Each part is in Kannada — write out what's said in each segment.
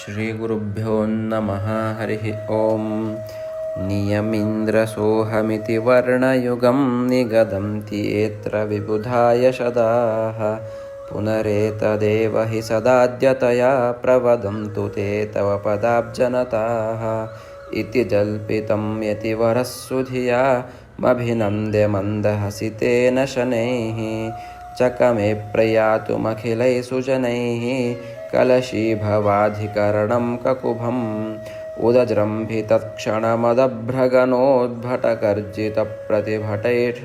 श्रीगुरुभ्यो नमः। हरिः ॐ नियमिन्द्रसोऽहमिति वर्णयुगं निगदन्ति यत्र विबुधाय शदाः पुनरेतदेव हि सदाद्यतया प्रवदन्तु ते तव पदाब्जनताः। इति जल्पितं यतिवरः धिया मभिनन्द्य मन्दहसितेन शनैः चकमे प्रयातुमखिलैः सुजनैः कलशीभवाधिकरणं ककुभम् उदजृम्भितत्क्षणमदभ्रगणोद्भटकर्जितप्रतिभटैः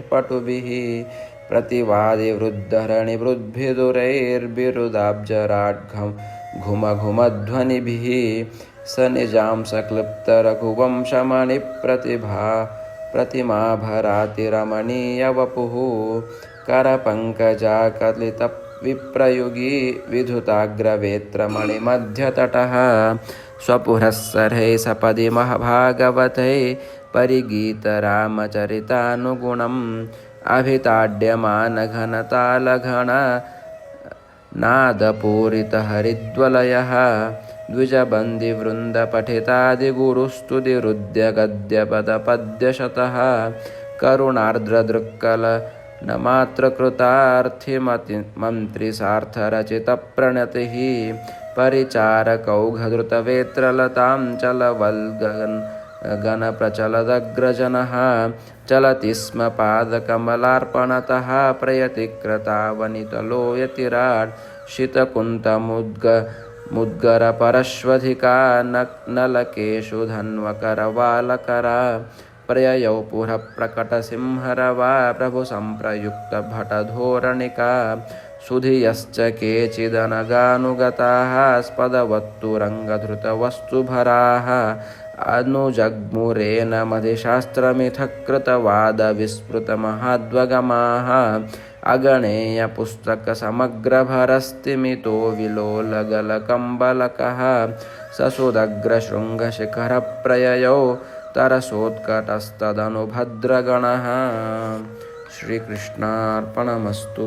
प्रतिवादिवृद्धरणिवृद्भिदुरैर्बिरुदाब्जराड्घं घुमघुमध्वनिभिः स निजां सक्लृप्तरघुवंशमणिप्रतिभा प्रतिमाभरातिरमणीयवपुः करपङ्कजाकलितविप्रयुगी विधुताग्रवेत्रमणिमध्यतटः स्वपुरःसरैः सपदि महाभागवतैः परिगीतरामचरितानुगुणम् अभिताड्यमानघनतालघन नादपूरितहरिद्वलयः द्विजबन्दिवृन्दपठितादिगुरुस्तुतिरुद्यगद्यपदपद्यशतः करुणार्द्रदृक्कलनमात्रकृतार्थिमति मन्त्रिसार्थरचितप्रणतिः परिचारकौघधृतवेत्रलतां चलवल्गन् गणप्रचलदग्रजनः चलति स्म पादकमलार्पणतः यतिराट् शितकुन्तमुद्ग मुद्गरपरश्वधिका न नलकेषु धन्वकरवालकरा प्रययौ पुरप्रकटसिंहरवा प्रभुसम्प्रयुक्तभटधोरणिका सुधियश्च केचिदनगानुगताः स्पदवत्तुरङ्गधृतवस्तुभराः अनुजग्मुरेण मधिशास्त्रमिथ कृतवादविस्मृतमहाद्वगमाः अगणेयपुस्तकसमग्रभरस्तिमितो विलोलगलकम्बलकः ससुदग्रशृङ्गशिखरप्रययौ तरसोत्कटस्तदनुभद्रगणः ಶ್ರೀಕೃಷ್ಣಾರ್ಪಣಮಸ್ತು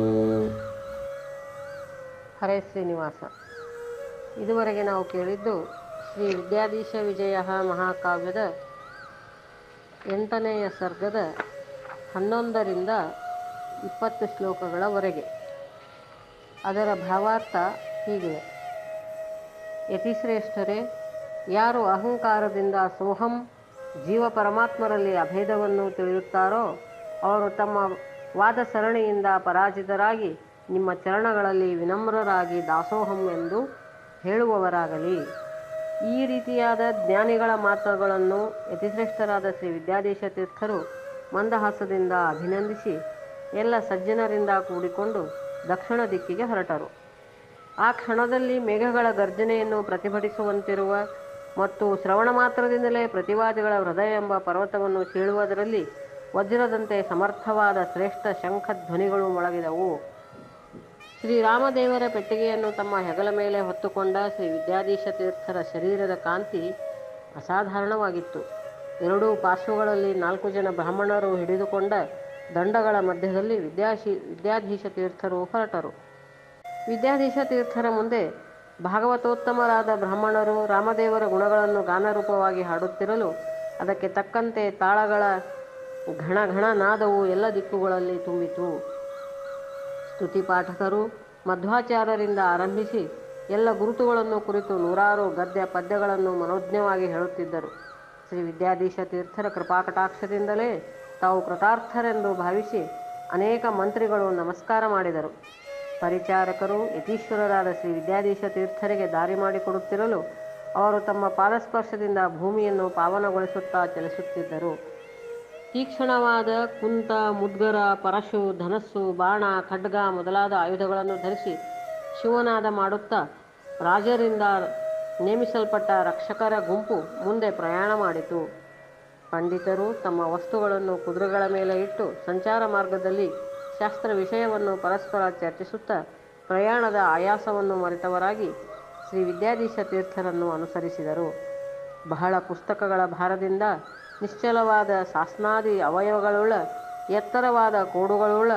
ಹರೇ ಶ್ರೀನಿವಾಸ ಇದುವರೆಗೆ ನಾವು ಕೇಳಿದ್ದು ಶ್ರೀ ವಿದ್ಯಾಧೀಶ ವಿಜಯ ಮಹಾಕಾವ್ಯದ ಎಂಟನೆಯ ಸರ್ಗದ ಹನ್ನೊಂದರಿಂದ ಇಪ್ಪತ್ತು ಶ್ಲೋಕಗಳವರೆಗೆ ಅದರ ಭಾವಾರ್ಥ ಹೀಗಿದೆ ಯತಿಶ್ರೇಷ್ಠರೇ ಯಾರು ಅಹಂಕಾರದಿಂದ ಸೋಹಂ ಜೀವ ಪರಮಾತ್ಮರಲ್ಲಿ ಅಭೇದವನ್ನು ತಿಳಿಯುತ್ತಾರೋ, ಅವರು ತಮ್ಮ ವಾದ ಸರಣಿಯಿಂದ ಪರಾಜಿತರಾಗಿ ನಿಮ್ಮ ಚರಣಗಳಲ್ಲಿ ವಿನಮ್ರರಾಗಿ ದಾಸೋಹಂ ಎಂದು ಹೇಳುವವರಾಗಲಿ. ಈ ರೀತಿಯಾದ ಜ್ಞಾನಿಗಳ ಮಾತುಗಳನ್ನು ಯತಿಶ್ರೇಷ್ಠರಾದ ಶ್ರೀ ವಿದ್ಯಾದೇಶ ತೀರ್ಥರು ಮಂದಹಾಸದಿಂದ ಅಭಿನಂದಿಸಿ ಎಲ್ಲ ಸಜ್ಜನರಿಂದ ಕೂಡಿಕೊಂಡು ದಕ್ಷಿಣ ದಿಕ್ಕಿಗೆ ಹೊರಟರು. ಆ ಕ್ಷಣದಲ್ಲಿ ಮೇಘಗಳ ಗರ್ಜನೆಯನ್ನು ಪ್ರತಿಭಟಿಸುವಂತಿರುವ ಮತ್ತು ಶ್ರವಣ ಮಾತ್ರದಿಂದಲೇ ಪ್ರತಿವಾದಿಗಳ ಹೃದಯ ಎಂಬ ಪರ್ವತವನ್ನು ಸೀಳುವುದರಲ್ಲಿ ವಜ್ರದಂತೆ ಸಮರ್ಥವಾದ ಶ್ರೇಷ್ಠ ಶಂಖಧ್ವನಿಗಳು ಮೊಳಗಿದವು. ಶ್ರೀರಾಮದೇವರ ಪೆಟ್ಟಿಗೆಯನ್ನು ತಮ್ಮ ಹೆಗಲ ಮೇಲೆ ಹೊತ್ತುಕೊಂಡ ಶ್ರೀ ವಿದ್ಯಾಧೀಶ ತೀರ್ಥರ ಶರೀರದ ಕಾಂತಿ ಅಸಾಧಾರಣವಾಗಿತ್ತು. ಎರಡೂ ಪಾರ್ಶ್ವಗಳಲ್ಲಿ ನಾಲ್ಕು ಜನ ಬ್ರಾಹ್ಮಣರು ಹಿಡಿದುಕೊಂಡ ದಂಡಗಳ ಮಧ್ಯದಲ್ಲಿ ವಿದ್ಯಾಶಿ ವಿದ್ಯಾಧೀಶ ತೀರ್ಥರು ಹೊರಟರು. ವಿದ್ಯಾಧೀಶ ತೀರ್ಥರ ಮುಂದೆ ಭಾಗವತೋತ್ತಮರಾದ ಬ್ರಾಹ್ಮಣರು ರಾಮದೇವರ ಗುಣಗಳನ್ನು ಗಾನರೂಪವಾಗಿ ಹಾಡುತ್ತಿರಲು ಅದಕ್ಕೆ ತಕ್ಕಂತೆ ತಾಳಗಳ ಘಣ ಘಣ ನಾದವು ಎಲ್ಲ ದಿಕ್ಕುಗಳಲ್ಲಿ ತುಂಬಿತು. ಸ್ತುತಿ ಪಾಠಕರು ಮಧ್ವಾಚಾರ್ಯರಿಂದ ಆರಂಭಿಸಿ ಎಲ್ಲ ಗುರುತುಗಳನ್ನು ಕುರಿತು ನೂರಾರು ಗದ್ಯ ಪದ್ಯಗಳನ್ನು ಮನೋಜ್ಞವಾಗಿ ಹೇಳುತ್ತಿದ್ದರು. ಶ್ರೀ ವಿದ್ಯಾಧೀಶ ತೀರ್ಥರ ಕೃಪಾಕಟಾಕ್ಷದಿಂದಲೇ ತಾವು ಕೃತಾರ್ಥರೆಂದು ಭಾವಿಸಿ ಅನೇಕ ಮಂತ್ರಿಗಳು ನಮಸ್ಕಾರ ಮಾಡಿದರು. ಪರಿಚಾರಕರು ಯತೀಶ್ವರರಾದ ಶ್ರೀ ವಿದ್ಯಾಧೀಶ ತೀರ್ಥರಿಗೆ ದಾರಿ ಮಾಡಿಕೊಡುತ್ತಿರಲು ಅವರು ತಮ್ಮ ಪಾದಸ್ಪರ್ಶದಿಂದ ಭೂಮಿಯನ್ನು ಪಾವನಗೊಳಿಸುತ್ತಾ ಚಲಿಸುತ್ತಿದ್ದರು. ತೀಕ್ಷ್ಣವಾದ ಕುಂತ, ಮುದ್ಗರ, ಪರಶು, ಧನಸ್ಸು, ಬಾಣ, ಖಡ್ಗ ಮೊದಲಾದ ಆಯುಧಗಳನ್ನು ಧರಿಸಿ ಶಿವನಾದ ಮಾಡುತ್ತಾ ರಾಜರಿಂದ ನೇಮಿಸಲ್ಪಟ್ಟ ರಕ್ಷಕರ ಗುಂಪು ಮುಂದೆ ಪ್ರಯಾಣ ಮಾಡಿತು. ಪಂಡಿತರು ತಮ್ಮ ವಸ್ತುಗಳನ್ನು ಕುದುರೆಗಳ ಮೇಲೆ ಇಟ್ಟು ಸಂಚಾರ ಮಾರ್ಗದಲ್ಲಿ ಶಾಸ್ತ್ರ ವಿಷಯವನ್ನು ಪರಸ್ಪರ ಚರ್ಚಿಸುತ್ತಾ ಪ್ರಯಾಣದ ಆಯಾಸವನ್ನು ಮರೆತವರಾಗಿ ಶ್ರೀ ವಿದ್ಯಾಧೀಶ ತೀರ್ಥರನ್ನು ಅನುಸರಿಸಿದರು. ಬಹಳ ಪುಸ್ತಕಗಳ ಭಾರದಿಂದ ನಿಶ್ಚಲವಾದ ಶಾಸ್ನಾದಿ ಅವಯವಗಳುಳ್ಳ, ಎತ್ತರವಾದ ಕೋಡುಗಳುಳ್ಳ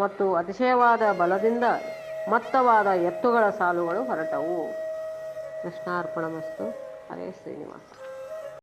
ಮತ್ತು ಅತಿಶಯವಾದ ಬಲದಿಂದ ಮತ್ತವಾದ ಎತ್ತುಗಳ ಸಾಲುಗಳು ಹೊರಟವು. ಕೃಷ್ಣಾರ್ಪಣಮಸ್ತು ಹರೇ ಶ್ರೀನಿವಾಸ.